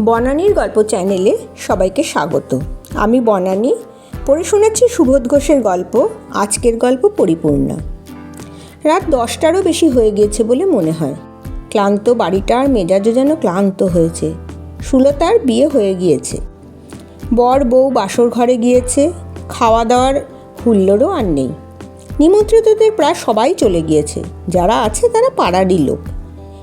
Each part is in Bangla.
বনানীর গল্প চ্যানেলে সবাইকে স্বাগত। আমি বনানী, পড়ে শোনাচ্ছি সুবোধ ঘোষের গল্প, আজকের গল্প পরিপূর্ণ। রাত দশটারও বেশি হয়ে গিয়েছে বলে মনে হয়। ক্লান্ত বাড়িটার মেজাজও যেন ক্লান্ত হয়েছে। সুলতার বিয়ে হয়ে গিয়েছে। বর বউ বাসর ঘরে গিয়েছে, খাওয়া দাওয়ার হুল্লোড়ও আর নেই। নিমন্ত্রিতদের প্রায় সবাই চলে গিয়েছে। যারা আছে তারা পাড়ারই লোক।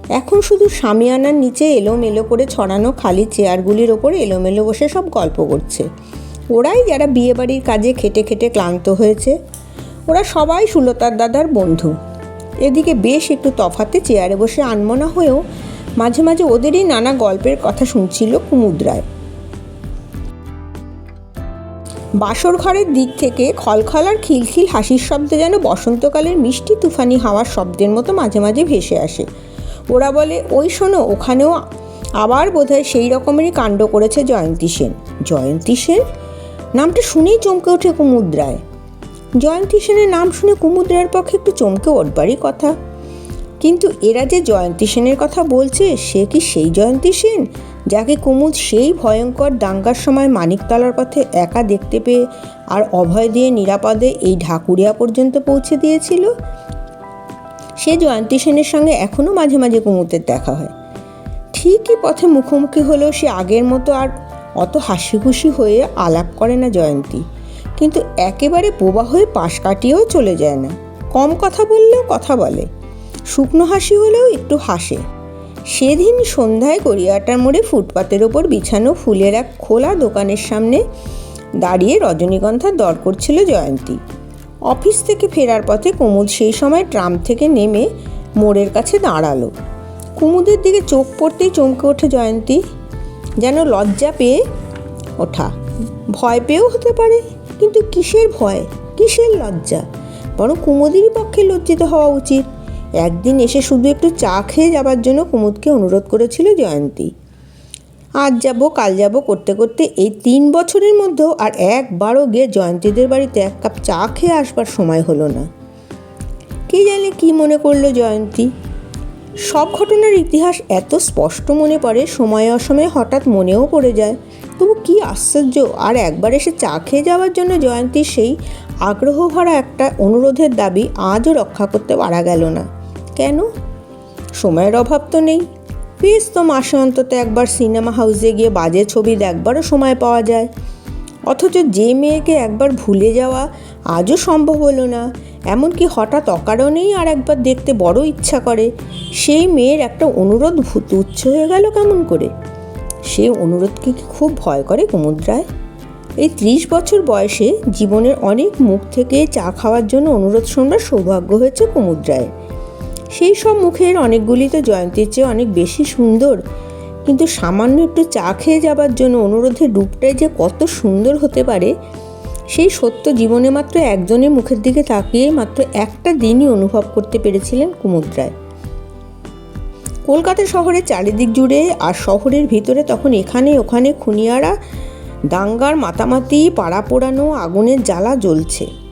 এখন শুধু সামিয়ানার নিচে এলোমেলো করে ছড়ানো খালি চেয়ারগুলির ওপরে এলোমেলো বসে সব গল্প করছে। ওরাই যারা বিয়েবাড়ির কাজে খেটে খেটে ক্লান্ত হয়েছে, ওরা সবাই সুলতার দাদার বন্ধু। এদিকে বেশ একটু তফাতে চেয়ারে বসে আনমনা হয়েও মাঝে মাঝে ওদেরই নানা গল্পের কথা শুনছিল কুমুদ্রায় বাসর ঘরের দিক থেকে খলখলার খিলখিল হাসির শব্দে যেন বসন্তকালের মিষ্টি তুফানি হাওয়ার শব্দের মতো মাঝে মাঝে ভেসে আসে। ওরা বলে, ওই শোনো, ওখানেও আবার বোধহয় সেই রকমেরই কাণ্ড করেছে জয়ন্তী সেন। জয়ন্তী সেন? নামটা শুনেই চমকে ওঠে কুমুদ্রায়। জয়ন্তী সেনের নাম শুনে কুমুদ্রার পক্ষে একটু চমকে ওঠবারই কথা। কিন্তু এরা যে জয়ন্তী সেনের কথা বলছে, সে কি সেই জয়ন্তী সেন? যাকে কুমুদ সেই ভয়ঙ্কর দাঙ্গার সময় মানিকতলার পথে একা দেখতে পেয়ে আর অভয় দিয়ে নিরাপদে এই ঢাকুরিয়া পর্যন্ত পৌঁছে দিয়েছিল? সে জয়ন্তী সেনের সঙ্গে এখনও মাঝে মাঝে কুমুদের দেখা হয়। ঠিকই পথে মুখোমুখি হলেও সে আগের মতো আর অত হাসি খুশি হয়ে আলাপ করে না জয়ন্তী। কিন্তু একেবারে বোবা হয়ে পাশ কাটিয়েও চলে যায় না। কম কথা বললেও কথা বলে। শুকনো হাসি হলেও একটু হাসে। সেদিন সন্ধ্যায় গড়িয়াটার মোড়ে ফুটপাতের ওপর বিছানো ফুলের এক খোলা দোকানের সামনে দাঁড়িয়ে রজনীগন্ধার দর করছিল জয়ন্তী। অফিস থেকে ফেরার পথে কুমুদ সেই সময় ট্রাম থেকে নেমে মোড়ের কাছে দাঁড়াল। কুমুদের দিকে চোখ পড়তেই চমকে ওঠে জয়ন্তী। যেন লজ্জা পেয়ে ওঠা। ভয় পেয়েও হতে পারে, কিন্তু কিসের ভয়? কিসের লজ্জা? বরং কুমুদেরই পক্ষে লজ্জিত হওয়া উচিত। একদিন এসে শুধু একটু চা খেয়ে যাবার জন্য কুমুদকে অনুরোধ করেছিল জয়ন্তী। আজ যাব, কাল যাব করতে করতে এই তিন বছরের মধ্যেও আর একবারও গিয়ে জয়ন্তীদের বাড়িতে এক কাপ চা খেয়ে আসবার সময় হলো না। কে জানে কি মনে করল জয়ন্তী? সব ঘটনার ইতিহাস এত স্পষ্ট মনে পড়ে, সময়ে অসময়ে হঠাৎ মনেও পড়ে যায়। তবু কি আশ্চর্য, আর একবার এসে চা খেয়ে যাওয়ার জন্য জয়ন্তীর সেই আগ্রহ ভরা একটা অনুরোধের দাবি আজও রক্ষা করতে পারা গেল না। কেন? সময়ের অভাব তো নেই। বেশ তো মাসে অন্তত একবার সিনেমা হাউসে গিয়ে বাজে ছবি দেখবারও সময় পাওয়া যায়। অথচ যে মেয়েকে একবার ভুলে যাওয়া আজও সম্ভব হলো না। এমনকি হঠাৎ অকারণেই আর একবার দেখতে বড় ইচ্ছা করে। সেই মেয়ের একটা অনুরোধ তুচ্ছ হয়ে গেল কেমন করে? সে অনুরোধকে কি খুব ভয় করে কুমুদ্রায়? এই ত্রিশ বছর বয়সে জীবনের অনেক মুখ থেকে চা খাওয়ার জন্য অনুরোধ শুনবার সৌভাগ্য হয়েছে কুমুদ্রায়। সেই সব মুখের অনেকগুলি তো জয়ন্তীর চেয়ে অনেক বেশি সুন্দর। কিন্তু সামান্য একটু চা খেয়ে যাবার জন্য অনুরোধের রূপটাই যে কত সুন্দর হতে পারে, সেই সত্য জীবনে মাত্র একজনের মুখের দিকে তাকিয়ে মাত্র একটা দিনই অনুভব করতে পেরেছিলেন কুমুদ্রায় কলকাতা শহরের চারিদিক জুড়ে আর শহরের ভিতরে তখন এখানে ওখানে খুনিয়ারা, দাঙ্গার মাতামাতি, পাড়া পোড়ানো, আগুনের জ্বালা জ্বলছে।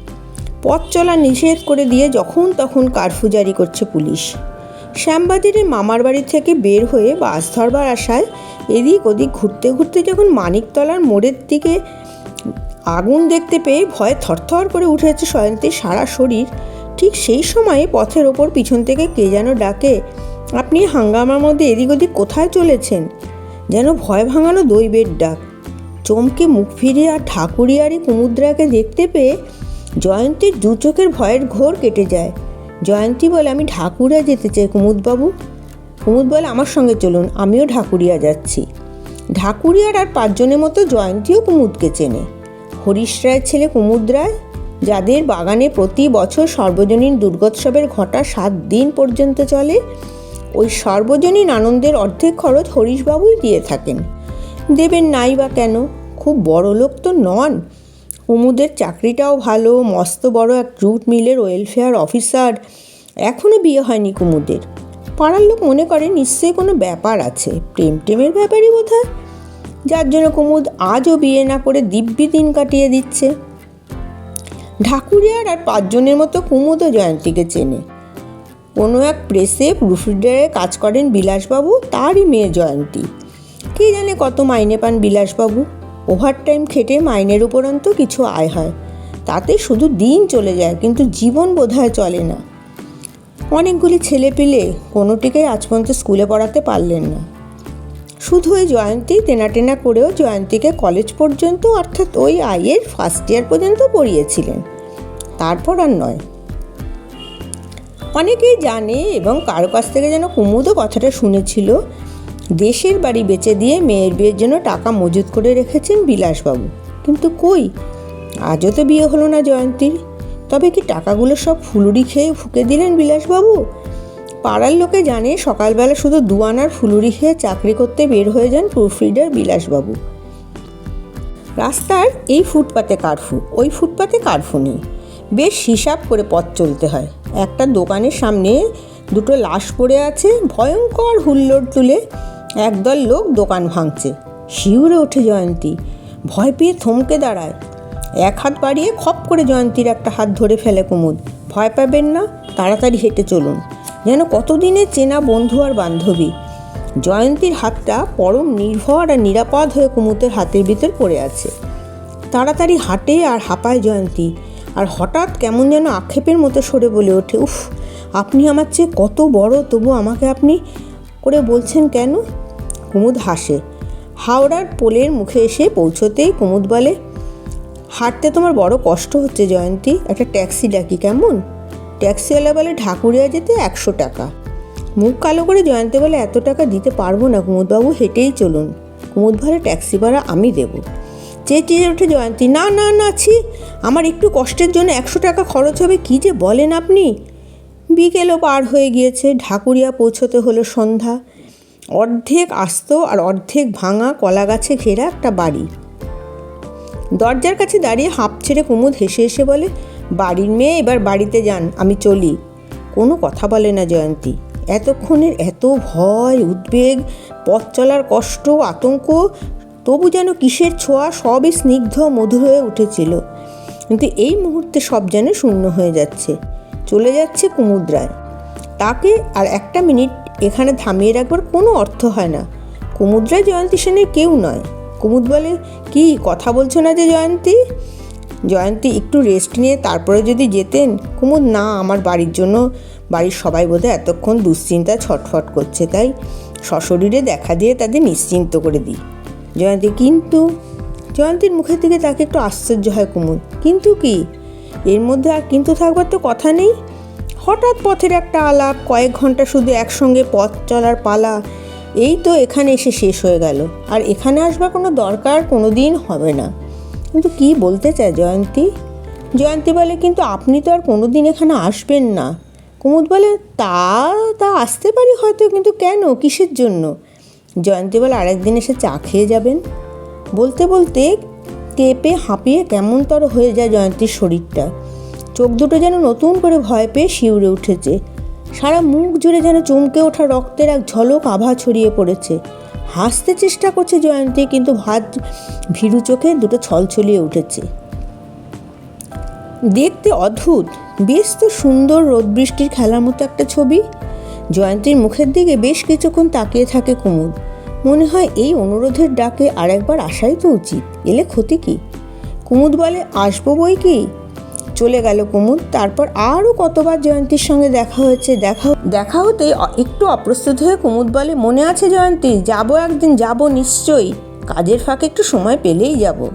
পথ চলা নিষেধ করে দিয়ে যখন তখন কারফু জারি করছে পুলিশ। শ্যামবাজারের মামার বাড়ি থেকে বের হয়ে বাস ধরবার আশায় এদিক ওদিক ঘুরতে ঘুরতে যখন মানিকতলার মোড়ের দিকে আগুন দেখতে পেয়ে ভয়ে থরথর করে উঠেছে সয়ন্তীর সারা শরীর, ঠিক সেই সময়ে পথের ওপর পিছন থেকে কে যেন ডাকে, আপনি হাঙ্গামার মধ্যে এদিক ওদিক কোথায় চলেছেন? যেন ভয় ভাঙানো দৈবের ডাক। চমকে মুখ ফিরিয়ে আর ঠাকুরিয়ারি কুমুদ্রাকে দেখতে পেয়ে জয়ন্তীর দু চোখের ভয়ের ঘোর কেটে যায়। জয়ন্তী বলে, আমি ঢাকুরিয়া যেতে চাই কুমুদবাবু। কুমুদ বলে আমার সঙ্গে চলুন, আমিও ঢাকুরিয়া যাচ্ছি। ঢাকুরিয়ার আর পাঁচজনের মতো জয়ন্তীও কুমুদকে চেনে। হরিশ রায়ের ছেলে কুমুদ রায়, যাদের বাগানে প্রতি বছর সর্বজনীন দুর্গোৎসবের ঘটা সাত দিন পর্যন্ত চলে, ওই সর্বজনীন আনন্দের অর্ধেক খরচ হরিশবাবুই দিয়ে থাকেন। দেবেন নাই বা কেন? খুব বড় লোক তো নন। কুমুদের চাকরিটাও ভালো, মস্ত বড় এক জুট মিলের ওয়েলফেয়ার অফিসার এখনও বিয়ে হয়নি কুমুদের। পাড়ার লোক মনে করে নিশ্চয়ই কোনো ব্যাপার আছে। প্রেম টেমের ব্যাপারই বোধ হয় যার জন্য কুমুদ আজও বিয়ে না করে দিব্যি দিন কাটিয়ে দিচ্ছে। ঢাকুরিয়ার আর পাঁচজনের মতো কুমুদও জয়ন্তীকে চেনে। কোনো এক প্রেসে প্রুফরিডারে কাজ করেন বিলাসবাবু, তারই মেয়ে জয়ন্তী। কে জানে কত মাইনে পান বিলাসবাবু। ওভার টাইম খেটে মাইনের উপরন্ত কিছু আয় হয়। তাতে শুধু দিন চলে যায়, কিন্তু জীবন বোধহয় চলে না। অনেকগুলি ছেলে পেলে কোনোটিকে আজ পর্যন্ত স্কুলে পড়াতে পারলেন না। শুধু ওই জয়ন্তী তেনা টেনা করেও জয়ন্তীকে কলেজ পর্যন্ত, অর্থাৎ ওই আইয়ের ফার্স্ট ইয়ার পর্যন্ত পড়িয়েছিলেন। তারপর আর নয়। অনেকেই জানে এবং কারও কাছ থেকে যেন কুমুদও কথাটা শুনেছিল দেশের বাড়ি বেচে দিয়ে মেয়ের বিয়ের জন্য টাকা মজুত করে রেখেছেন বিলাসবাবু। কিন্তু কই? আজও তো বিয়ে হলো না জয়ন্তীর। তবে কি টাকাগুলো সব ফুলুরি খেয়ে ফুকে দিলেন বিলাসবাবু? পাড়ার লোকে জানে সকালবেলা শুধু দুয়ানার ফুলুরি খেয়ে চাকরি করতে বের হয়ে যান প্রুফরিডার বিলাসবাবু। রাস্তার এই ফুটপাতে কারফু, ওই ফুটপাতে কারফু নেই। বেশ হিসাব করে পথ চলতে হয়। একটা দোকানের সামনে দুটো লাশ পড়ে আছে, ভয়ঙ্কর হুল্লোড় তুলে একদল লোক দোকান ভাঙছে। শিউরে ওঠে জয়ন্তী। ভয় পেয়ে থমকে দাঁড়ায়। এক হাত বাড়িয়ে খপ করে জয়ন্তীর একটা হাত ধরে ফেলে কুমুদ। ভয় পাবেন না, তাড়াতাড়ি হেঁটে চলুন। যেন কতদিনের চেনা বন্ধু আর বান্ধবী। জয়ন্তীর হাতটা পরম নির্ভর আর নিরাপদ হয়ে কুমুদের হাতের ভিতর পড়ে আছে। তাড়াতাড়ি হাঁটে আর হাঁপায় জয়ন্তী। আর হঠাৎ কেমন যেন আক্ষেপের মতো সরে বলে ওঠে, উফ আপনি আমার চেয়ে কত বড়? তবু আমাকে আপনি করে বলছেন কেন? কুমুদ হাসে। হাওড়ার পোলের মুখে এসে পৌঁছতেই কুমুদ বলে, হাঁটতে তোমার বড় কষ্ট হচ্ছে জয়ন্তী। একটা ট্যাক্সি ডাকি কেমন? ট্যাক্সিওয়ালা বলে, ঢাকুরিয়া যেতে একশো টাকা। মুখ কালো করে জয়ন্তী বলে, এত টাকা দিতে পারব না কুমুদবাবু, হেঁটেই চলুন। কুমুদ ভাড়া ট্যাক্সি ভাড়া আমি দেবো। চেঁচিয়ে ওঠে জয়ন্তী, না না না, ছি, আমার একটু কষ্টের জন্য একশো টাকা খরচ হবে, কী যে বলেন আপনি? বিকেলও পার হয়ে গিয়েছে, ঢাকুরিয়া পৌঁছতে হলো সন্ধ্যা। অর্ধেক আস্ত আর অর্ধেক ভাঙা কলা গাছে ঘেরা একটা বাড়ি। দরজার কাছে দাঁড়িয়ে হাঁপ ছেড়ে কুমুদ হেসে হেসে বলে, বাড়ির মেয়ে, এবার বাড়িতে যান, আমি চলি। কোনো কথা বলে না জয়ন্তী। এতক্ষণের এত ভয়, উদ্বেগ, পথ চলার কষ্ট, আতঙ্ক, তবু যেন কিসের ছোঁয়া, সবই স্নিগ্ধ, মধুর হয়ে উঠেছিল। কিন্তু এই মুহূর্তে সব যেন শূন্য হয়ে যাচ্ছে। চলে যাচ্ছে কুমুদ্রায়। তাকে আর একটা মিনিট এখানে থামিয়ে রাখবার কোনো অর্থ হয় না। কুমুদ্রায় জয়ন্তী সেনের কেউ নয়। কুমুদ বলে, কি কথা বলছো না যে জয়ন্তী? জয়ন্তী, একটু রেস্ট নিয়ে তারপরে যদি যেতেন? কুমুদ, না, আমার বাড়ির জন্য, বাড়ির সবাই বোধহয় এতক্ষণ দুশ্চিন্তা ছটফট করছে, তাই সশরীরে দেখা দিয়ে তাদের নিশ্চিন্ত করে দিই। জয়ন্তী, কিন্তু? জয়ন্তীর মুখের দিকে তাকে একটু আশ্চর্য হয় কুমুদ, কিন্তু কি? এর মধ্যে আর কিন্তু থাকবার তো কথা নেই। হঠাৎ পথের একটা আলাপ, কয়েক ঘণ্টা শুধু একসঙ্গে পথ চলার পালা, এই তো এখানে এসে শেষ হয়ে গেল। আর এখানে আসবার কোনো দরকার কোনো দিন হবে না। কিন্তু কি বলতে চায় জয়ন্তী? জয়ন্তী বলে, কিন্তু আপনি তো আর কোনো দিন এখানে আসবেন না। কুমুদ বলে, তা তা আসতে পারি হয়তো, কিন্তু কেন? কিসের জন্য? জয়ন্তী বলে, আরেকদিন এসে চা খেয়ে যাবেন। বলতে বলতে কেঁপে হাঁপিয়ে কেমনতর হয়ে যায় জয়ন্তীর শরীরটা। চোখ দুটো যেন নতুন করে ভয় পেয়ে শিউরে উঠেছে। সারা মুখ জুড়ে যেন চমকে ওঠা রক্তের এক ঝলক আভা ছড়িয়ে পড়েছে। হাসতে চেষ্টা করছে জয়ন্তী, কিন্তু ভাত ভীরু চোখে দুটো ছলছলিয়ে উঠেছে। দেখতে অদ্ভুত। বেশ তো সুন্দর রোদ বৃষ্টির খেলার মতো একটা ছবি। জয়ন্তীর মুখের দিকে বেশ কিছুক্ষণ তাকিয়ে থাকে কুমুদ। মনে হয় এই অনুরোধের ডাকে আরেকবার আসাই তো উচিত। এলে ক্ষতি কি? কুমুদ বলে, আসব বই কি? চলে গেল কুমুদ। তারপর আরও কতবার জয়ন্তীর সঙ্গে দেখা হয়েছে, দেখা দেখা হতে একটু অপ্রস্তুত হয়ে কুমুদ বলে, মনে আছে জয়ন্তী? যাব একদিন, যাব নিশ্চয়ই। কাজের ফাঁকে একটু সময় পেলেই যাব।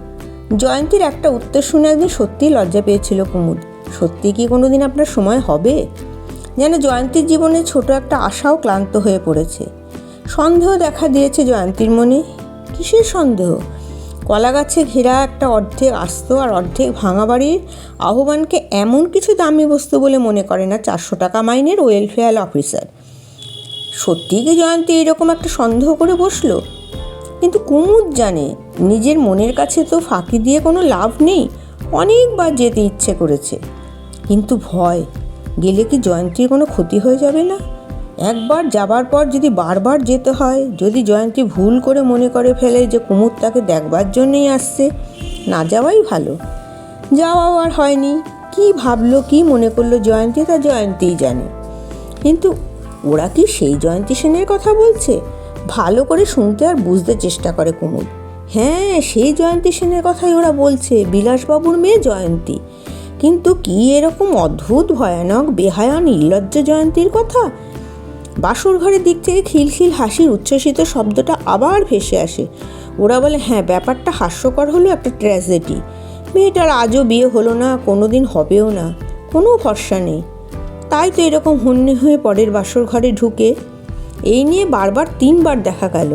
জয়ন্তীর একটা উত্তর শুনে একদিন সত্যিই লজ্জা পেয়েছিল কুমুদ। সত্যি কি কোনোদিন আপনার সময় হবে? যেন জয়ন্তীর জীবনে ছোট একটা আশাও ক্লান্ত হয়ে পড়েছে। সন্দেহ দেখা দিয়েছে জয়ন্তীর মনে। কিসের সন্দেহ? কলা গাছে ঘেরা একটা অর্ধেক আস্ত আর অর্ধেক ভাঙা বাড়ির আহ্বানকে এমন কিছু দামি বস্তু বলে মনে করে না চারশো টাকা মাইনের ওয়েলফেয়ার অফিসার। সত্যিই কি জয়ন্তী এরকম একটা সন্দেহ করে বসল? কিন্তু কুমুদ জানে, নিজের মনের কাছে তো ফাঁকি দিয়ে কোনো লাভ নেই, অনেকবার যেতে ইচ্ছে করেছে। কিন্তু ভয়, গেলে কি জয়ন্তীর কোনো ক্ষতি হয়ে যাবে না? একবার যাবার পর যদি বারবার যেতে হয়, যদি জয়ন্তী ভুল করে মনে করে ফেলে যে কুমুদ তাকে দেখবার জন্যই আসছে, না যাওয়াই ভালো। যাওয়াও আর হয়নি। কি ভাবলো, কি মনে করল জয়ন্তী তা জয়ন্তীই জানে। কিন্তু ওরা কি সেই জয়ন্তী সেনের কথা বলছে? ভালো করে শুনতে আর বুঝতে চেষ্টা করে কুমুদ। হ্যাঁ সেই জয়ন্তী সেনের কথাই ওরা বলছে, বিলাসবাবুর মেয়ে জয়ন্তী। কিন্তু কি এরকম অদ্ভুত, ভয়ানক, বেহায়া, নির্লজ্জ জয়ন্তীর কথা? বাসর ঘরের দিক থেকে খিলখিল হাসির উচ্ছ্বসিত শব্দটা আবার ভেসে আসে। ওরা বলে হ্যাঁ ব্যাপারটা হাস্যকর হলো একটা ট্র্যাজেডি। মেয়েটার আজও বিয়ে হলো না কোনো দিন হবেও না, কোনো ভরসা নেই। তাই তো এরকম হন্যে হয়ে পরের বাসর ঘরে ঢুকে এই নিয়ে বারবার তিনবার দেখা গেল।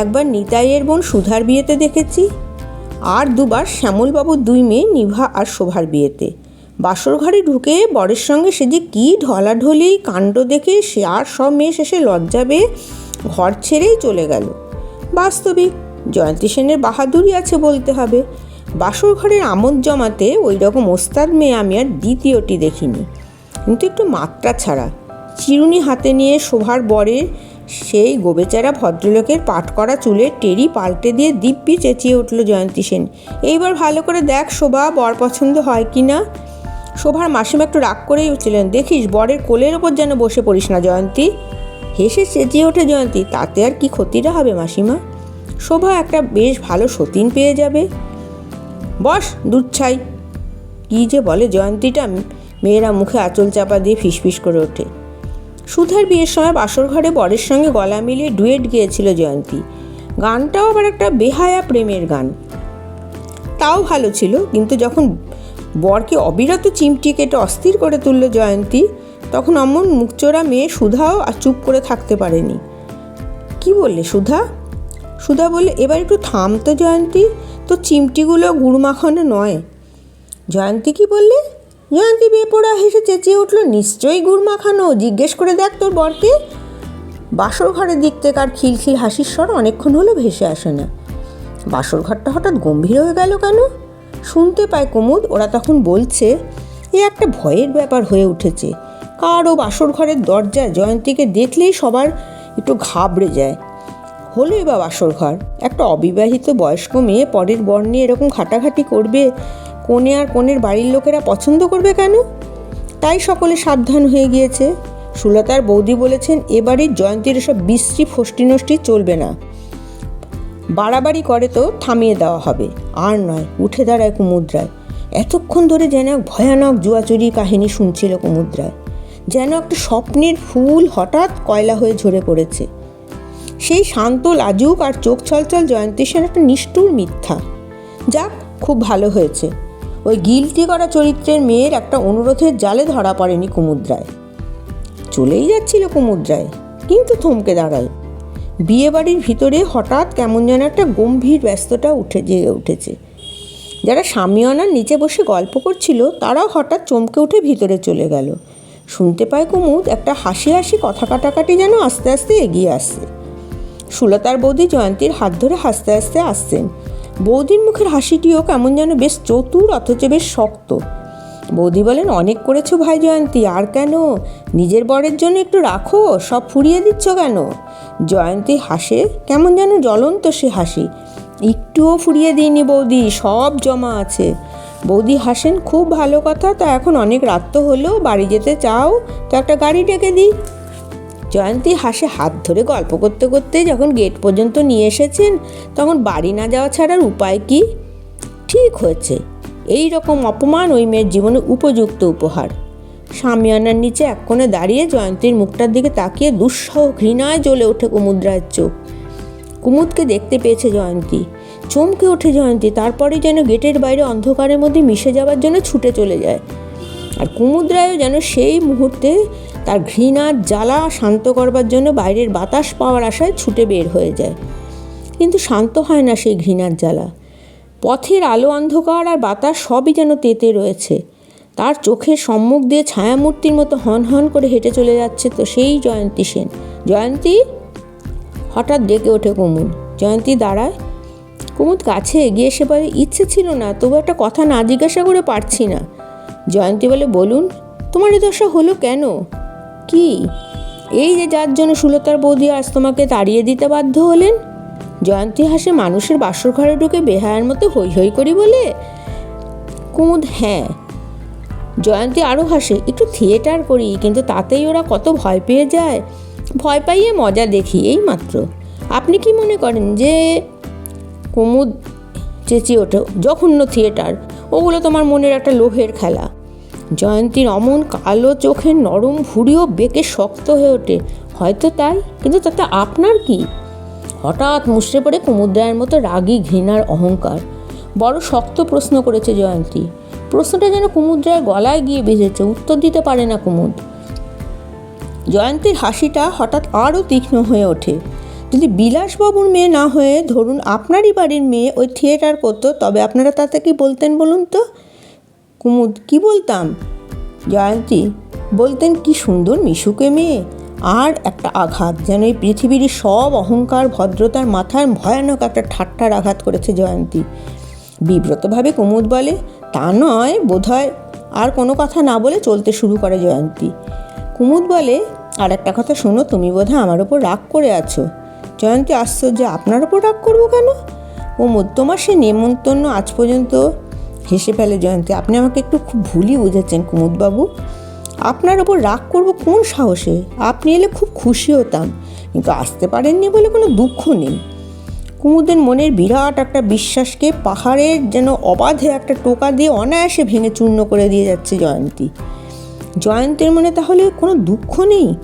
একবার নিতাইয়ের বোন সুধার বিয়েতে দেখেছি, আর দুবার শ্যামলবাবুর দুই মেয়ে নিভা আর শোভার বিয়েতে। বাসর ঘরে ঢুকে বরের সঙ্গে সে যে কী ঢলাঢলি কাণ্ড দেখে সে আর সব মেয়ে শেষে লজ্জা পেয়ে ঘর ছেড়েই চলে গেল। বাস্তবিক, জয়ন্তী সেনের বাহাদুরি আছে বলতে হবে। বাসর ঘরের আমোদ জমাতে ওই রকম ওস্তাদ মেয়ে আমি আর দ্বিতীয়টি দেখিনি। কিন্তু একটু মাত্রা ছাড়া। চিরুনি হাতে নিয়ে শোভার বরে সেই গোবেচারা ভদ্রলোকের পাট করা চুলে টেরি পাল্টে দিয়ে দিব্যি চেঁচিয়ে উঠল জয়ন্তী সেন। এইবার ভালো করে দেখ শোভা, বর পছন্দ হয় কি না? শোভার মাসিমা একটু রাগ করেই উঠছিলেন। দেখিস, বরের কোলের ওপর যেন বসে পড়িস না, জয়ন্তী। হেসে চেঁচিয়ে ওঠে জয়ন্তী। তাতে আর কি ক্ষতিটা হবে মাসিমা? শোভা একটা বেশ ভালো সতীন পেয়ে যাবে। বস, দুধ ছাই। কী যে বলে জয়ন্তীটা, মেয়েরা মুখে আঁচল চাপা দিয়ে ফিসফিস করে ওঠে। সুধার বিয়ের সময় বাসর ঘরে বরের সঙ্গে গলা মিলিয়ে ডুয়েট গিয়েছিল জয়ন্তী। গানটাও আবার একটা বেহায়া প্রেমের গান। তাও ভালো ছিল, কিন্তু যখন বরকে অবিরত চিমটি কেটে অস্থির করে তুলল জয়ন্তী। তখন অমন মুখচোরা মেয়ে সুধাও আর চুপ করে থাকতে পারেনি। কি বললে সুধা? সুধা বললে, এবার একটু থাম তো জয়ন্তী তো চিমটিগুলো গুড় মাখানো নয়। জয়ন্তী কি বললে? জয়ন্তী বেপোড়া হেসে চেঁচিয়ে উঠল, নিশ্চয়ই গুড় মাখানো জিজ্ঞেস করে দেখ তোর বরকে। বাসর ঘরের দিক থেকে আর খিলখিল হাসির স্বর অনেকক্ষণ হলো ভেসে আসে না। বাসর ঘরটা হঠাৎ গম্ভীর হয়ে গেল কেন? শুনতে পায় কুমুদ, ওরা তখন বলছে, এ একটা ভয়ের ব্যাপার হয়ে উঠেছে। কারও বাসর ঘরের দরজায় জয়ন্তীকে দেখলেই সবার একটু ঘাবড়ে যায়। হলোই বা বাসর ঘর। একটা অবিবাহিত বয়স্ক মেয়ে পরের বর নিয়ে এরকম খাটাখাটি করবে, কোণে আর কোণের বাড়ির লোকেরা পছন্দ করবে কেন? তাই সকলে সাবধান হয়ে গিয়েছে। সুলতার বৌদি বলেছেন এবারই জয়ন্তীর এসব বিশ্রী ফষ্টিনষ্টি চলবে না। বাড়াবাড়ি করে তো থামিয়ে দেওয়া হবে। আর নয়, উঠে দাঁড়ায় কুমুদ্রায়। এতক্ষণ ধরে যেন এক ভয়ানক জুয়াচুরি কাহিনী শুনছিল কুমুদ্রায়। যেন একটা স্বপ্নের ফুল হঠাৎ কয়লা হয়ে ঝরে পড়েছে। সেই শান্ত, লাজুক আর চোখ ছলছল জয়ন্তী সেন একটা নিষ্ঠুর মিথ্যা। যাক, খুব ভালো হয়েছে। ওই গিলটি করা চরিত্রের মেয়ের একটা অনুরোধের জালে ধরা পড়েনি কুমুদ্রায়। চলেই যাচ্ছিল কুমুদ্রায়, কিন্তু থমকে দাঁড়ায়। বিয়ে বাড়ির ভিতরে হঠাৎ কেমন যেন একটা গম্ভীর ব্যস্ততা উঠে জেগে উঠেছে। যারা স্বামীয়ানার নিচে বসে গল্প করছিল, তারাও হঠাৎ চমকে উঠে ভিতরে চলে গেল। শুনতে পায় কুমুদ, একটা হাসি হাসি কথা কাটাকাটি যেন আস্তে আস্তে এগিয়ে আসছে। সুলতার বৌদি জয়ন্তীর হাত ধরে হাসতে হাসতে আসছেন। বৌদির মুখের হাসিটিও কেমন যেন বেশ চতুর, অথচ বেশ শক্ত। বৌদি বলেন, অনেক করেছ ভাই জয়ন্তী, আর কেন? নিজের বরের জন্য একটু রাখো, সব ফুরিয়ে দিচ্ছ কেন? জয়ন্তী হাসে, কেমন যেন জ্বলন্ত সে হাসি। একটুও ফুরিয়ে দিইনি বৌদি, সব জমা আছে। বৌদি হাসেন, খুব ভালো কথা, তা এখন অনেক রাত তো হলো, বাড়ি যেতে চাও, তো একটা গাড়ি ডেকে দিই। জয়ন্তী হাসে, হাত ধরে গল্প করতে করতে যখন গেট পর্যন্ত নিয়ে এসেছেন, তখন বাড়ি না যাওয়া ছাড়ার উপায় কি? ঠিক হয়েছে। এই রকম অপমান ওই মেয়ের জীবনে উপযুক্ত উপহার। সামিয়ানার নিচে এক কোণে দাঁড়িয়ে জয়ন্তীর মুখটার দিকে তাকিয়ে দুঃসহ ঘৃণায় জ্বলে ওঠে কুমুদ্রার চোখ। কুমুদকে দেখতে পেয়েছে জয়ন্তী। চমকে ওঠে জয়ন্তী তারপরে যেন গেটের বাইরে অন্ধকারের মধ্যে মিশে যাওয়ার জন্য ছুটে চলে যায়। আর কুমুদ্রায়ও যেন সেই মুহূর্তে তার ঘৃণার জ্বালা শান্ত করবার জন্য বাইরের বাতাস পাওয়ার আশায় ছুটে বের হয়ে যায়। কিন্তু শান্ত হয় না সেই ঘৃণার জ্বালা। পথের আলো অন্ধকার আর বাতাস সবই যেন তেতে রয়েছে। তার চোখের সম্মুখ দিয়ে ছায়ামূর্তির মতো হন হন করে হেঁটে চলে যাচ্ছে তো সেই জয়ন্তী সেন। জয়ন্তী? হঠাৎ ডেকে ওঠে কুমুদ। জয়ন্তী, দাঁড়ায়। কুমুদ কাছে এগিয়ে এসে বলে, ইচ্ছে ছিল না, তবু একটা কথা না জিজ্ঞাসা করে পারছি না। জয়ন্তী বলে, বলুন, তোমার এ দশা হলো কেন? কি? এই যে যার জন্য সুলতার বৌদি আজ তোমাকে তাড়িয়ে দিতে বাধ্য হলেন? জয়ন্তী হাসে মানুষের বাসর ঘরে ঢুকে বেহায়ার মতো হই হই করি বলে? কুমুদ হ্যাঁ। জয়ন্তী আরও হাসে, একটু থিয়েটার করি, কিন্তু তাতেই ওরা কত ভয় পেয়ে যায়। ভয় পাইয়ে মজা দেখি, এই মাত্র। আপনি কি মনে করেন যে কুমুদ চেঁচিয়ে ওঠে, জঘন্য থিয়েটার, ওগুলো তোমার মনের একটা লোহের খেলা। জয়ন্তীর অমন কালো চোখের নরম ভুড়িও বেঁকে শক্ত হয়ে ওঠে। হয়তো তাই, কিন্তু তাতে আপনার কি? হঠাৎ মুষড়ে পড়ে কুমুদ্রায়ের মতো রাগী, ঘৃণার অহংকার। বড় শক্ত প্রশ্ন করেছে জয়ন্তী। প্রশ্নটা যেন কুমুদ্রায় গলায় গিয়ে বেজেছে, উত্তর দিতে পারে না কুমুদ। জয়ন্তীর হাসিটা হঠাৎ আরও তীক্ষ্ণ হয়ে ওঠে। যদি বিলাসবাবুর মেয়ে না হয়ে ধরুন আপনারই বাড়ির মেয়ে ওই থিয়েটার করতো, তবে আপনারা তাতে কি বলতেন বলুন তো? কুমুদ, কি বলতাম? জয়ন্তী, বলতেন, কি সুন্দর মিশুকে মেয়ে। আর একটা আঘাত, যেন এই পৃথিবীর সব অহংকার, ভদ্রতার মাথায় ভয়ানক একটা ঠাট্টার আঘাত করেছে জয়ন্তী। বিব্রতভাবে কুমুদ বলে, তা নয়, বোধহয় আর কোনো কথা না বলে চলতে শুরু করে জয়ন্তী। কুমুদ বলে, আর একটা কথা শোনো, তুমি বোধহয় আমার ওপর রাগ করে আছো। জয়ন্তী আশ্চর্য, আপনার ওপর রাগ করব কেন? কুমুদ, তোমার সে নেমন্তন্ন আজ পর্যন্ত হেসে ফেলে জয়ন্তী। আপনি আমাকে একটু খুব ভুলই বুঝেছেন কুমুদবাবু। আপনার ওপর রাগ করব কোন সাহসে? আপনি এলে খুব খুশি হতাম। কিন্তু আসতে পারেননি বলে কোনো দুঃখ নেই। কুমুদের মনের বিরাট একটা বিশ্বাসকে পাহাড়ের যেন অবাধে একটা টোকা দিয়ে অনায়াসে ভেঙে চূর্ণ করে দিয়ে যাচ্ছে জয়ন্তী। জয়ন্তীর মনে তাহলে কোনো দুঃখ নেই?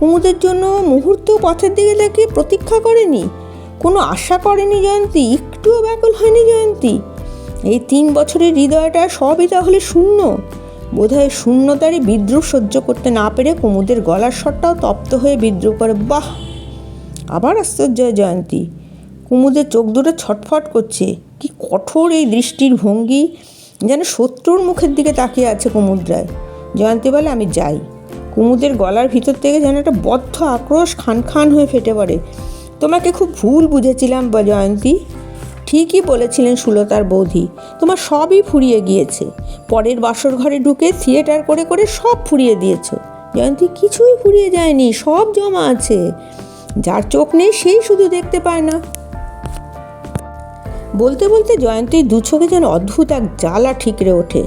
কুমুদের জন্য মুহূর্ত পথের দিকে তাকে প্রতীক্ষা করেনি? কোনো আশা করেনি জয়ন্তী? একটুও ব্যাকুল হয়নি জয়ন্তী? এই তিন বছরের হৃদয়টা সবই তাহলে শূন্য। বোধহয় শূন্যতারই বিদ্রোহ সহ্য করতে না পেরে কুমুদের গলার স্বরটাও তপ্ত হয়ে বিদ্রোহ করে, বাহ, আবার আশ্চর্য জয়ন্তী। কুমুদের চোখ দুটো ছটফট করছে। কি কঠোর এই দৃষ্টির ভঙ্গি। যেন শত্রুর মুখের দিকে তাকিয়ে আছে কুমুদ্রায়। জয়ন্তী বলে, আমি যাই। কুমুদের গলার ভিতর থেকে যেন একটা বদ্ধ আক্রোশ খান খান হয়ে ফেটে পড়ে। তোমাকে খুব ভুল বুঝেছিলাম জয়ন্তী। ঠিকই বলেছিলেন সুলতার বৌদি, তোমার সবই ফুরিয়ে গিয়েছে। পরের বাসর ঘরে ঢুকে থিয়েটার করে করে সব ফুরিয়ে দিয়েছ। জয়ন্তী কিছুই ফুরিয়ে যায়নি, সব জমা আছে। যার চোখ নেই সেই শুধু দেখতে পায় না। বলতে বলতে জয়ন্তীর দু চোখে যেন অদ্ভুত এক জ্বালা ঠিকরে ওঠে।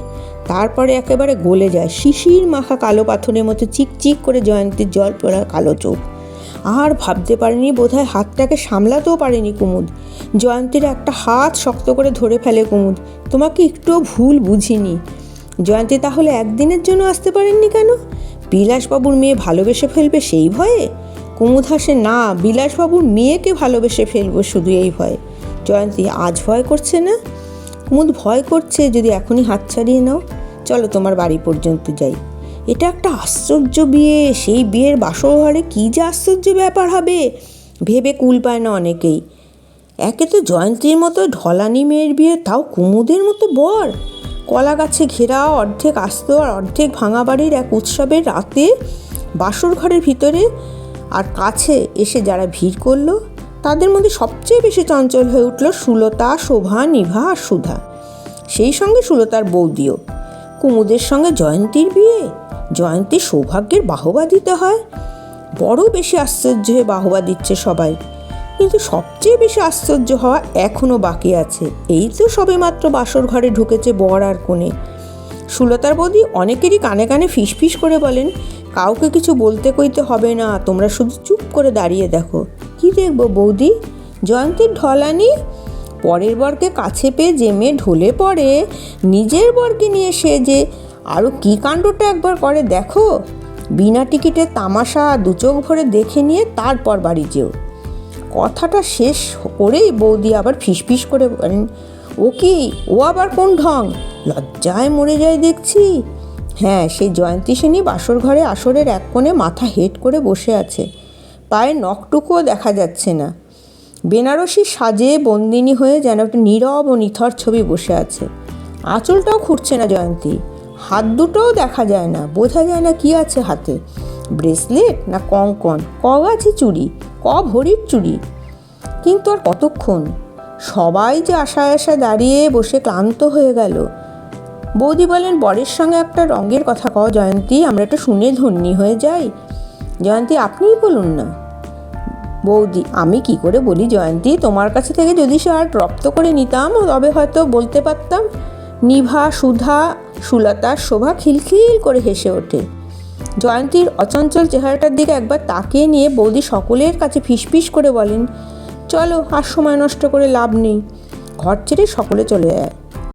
তারপরে একেবারে গলে যায়। শিশির মাখা কালো পাথরের মতো চিকচিক করে জয়ন্তীর জল পড়া কালো চোখ। আর ভাবতে পারেনি বোধহয় হাতটাকে সামলাতেও পারেনি কুমুদ। জয়ন্তীর একটা হাত শক্ত করে ধরে ফেলে কুমুদ। তোমাকে একটুও ভুল বুঝিনি। জয়ন্তী তাহলে একদিনের জন্য আসতে পারেননি কেন? বিলাসবাবুর মেয়ে ভালোবেসে ফেলবে সেই ভয়ে? কুমুদ হাসে, না, বিলাসবাবুর মেয়েকে ভালোবেসে ফেলব শুধু এই ভয়ে। জয়ন্তী, আজ ভয় করছে না? কুমুদ ভয় করছে, যদি এখনই হাত ছাড়িয়ে নাও, চলো তোমার বাড়ি পর্যন্ত যাই। এটা একটা আশ্চর্য বিয়ে। সেই বিয়ের বাসর ঘরে কী যে আশ্চর্য ব্যাপার হবে, ভেবে কুল পায় না অনেকেই। একে তো জয়ন্তীর মতো ঢলানি মেয়ের বিয়ে, তাও কুমুদের মতো বর। কলা গাছে ঘেরা, অর্ধেক আস্ত আর অর্ধেক ভাঙা বাড়ির এক উৎসবের রাতে বাসর ঘরের ভিতরে আর কাছে এসে যারা ভিড় করল, তাদের মধ্যে সবচেয়ে বেশি চঞ্চল হয়ে উঠল সুলতা, শোভা, নিভা আর সুধা। সেই সঙ্গে সুলতার বৌদিও। কুমুদের সঙ্গে জয়ন্তীর বিয়ে? জয়ন্তী সৌভাগ্যের বাহবা দিতে হয়। বড় বেশি আশ্চর্য হয়ে বাহবা দিচ্ছে সবাই। কিন্তু সবচেয়ে বেশি আশ্চর্য হওয়া এখনও বাকি আছে। এই তো সবে মাত্র বাসর ঘরে ঢুকেছে বর আর কোণে সুলতার বৌদি অনেকেরই কানে কানে ফিসফিস করে বলেন, কাউকে কিছু বলতে কইতে হবে না, তোমরা শুধু চুপ করে দাঁড়িয়ে দেখো। কি দেখব বৌদি? জয়ন্তীর ঢলানি পরের বরকে কাছে পেয়ে যে মেয়ে ঢলে পড়ে। নিজের বরকে নিয়ে সে যে আরও কী কাণ্ডটা একবার করে দেখো? বিনা টিকিটে তামাশা দু চোখ ভরে দেখে নিয়ে তারপর বাড়ি যেও। কথাটা শেষ করেই বৌদি আবার ফিসফিস করে বলেন, ও কি? ও আবার কোন ঢং? লজ্জায় মরে যায় দেখছি। হ্যাঁ সেই জয়ন্তী সেনী বাসর ঘরে আসরের এক কোণে মাথা হেট করে বসে আছে। পায়ে নখটুকুও দেখা যাচ্ছে না। বেনারসি সাজে বন্দিনী হয়ে যেন একটা নীরব ও নিথর ছবি বসে আছে। আঁচলটাও খুঁড়ছে না জয়ন্তী। হাত দুটোও দেখা যায় না। বোঝা যায় না কি আছে হাতে। ব্রেসলেট না কঙ্কন? ক গাছি চুড়ি? ক ভরির চুড়ি? কিন্তু আর কতক্ষণ? সবাই যে আশায় আশায় দাঁড়িয়ে বসে ক্লান্ত হয়ে গেল। বৌদি বলেন, বরের সঙ্গে একটা রঙের কথা কও জয়ন্তী, আমরা একটু শুনে ধন্যী হয়ে যাই। জয়ন্তী, আপনিই বলুন না। বৌদি, আমি কি করে বলি জয়ন্তী? তোমার কাছে থেকে যদি সে আর রপ্ত করে নিতাম, তবে হয়তো বলতে পারতাম, নিভা, সুধা সুলতা শোভা খিলখিল করে হেসে ওঠে। জয়ন্তীর অচঞ্চল চেহারাটার দিকে একবার তাকিয়ে নিয়ে বৌদি সকলের কাছে ফিসফিস করে বলেন, চলো, আর সময় নষ্ট করে লাভ নেই। ঘর ছেড়ে সকলে চলে যায়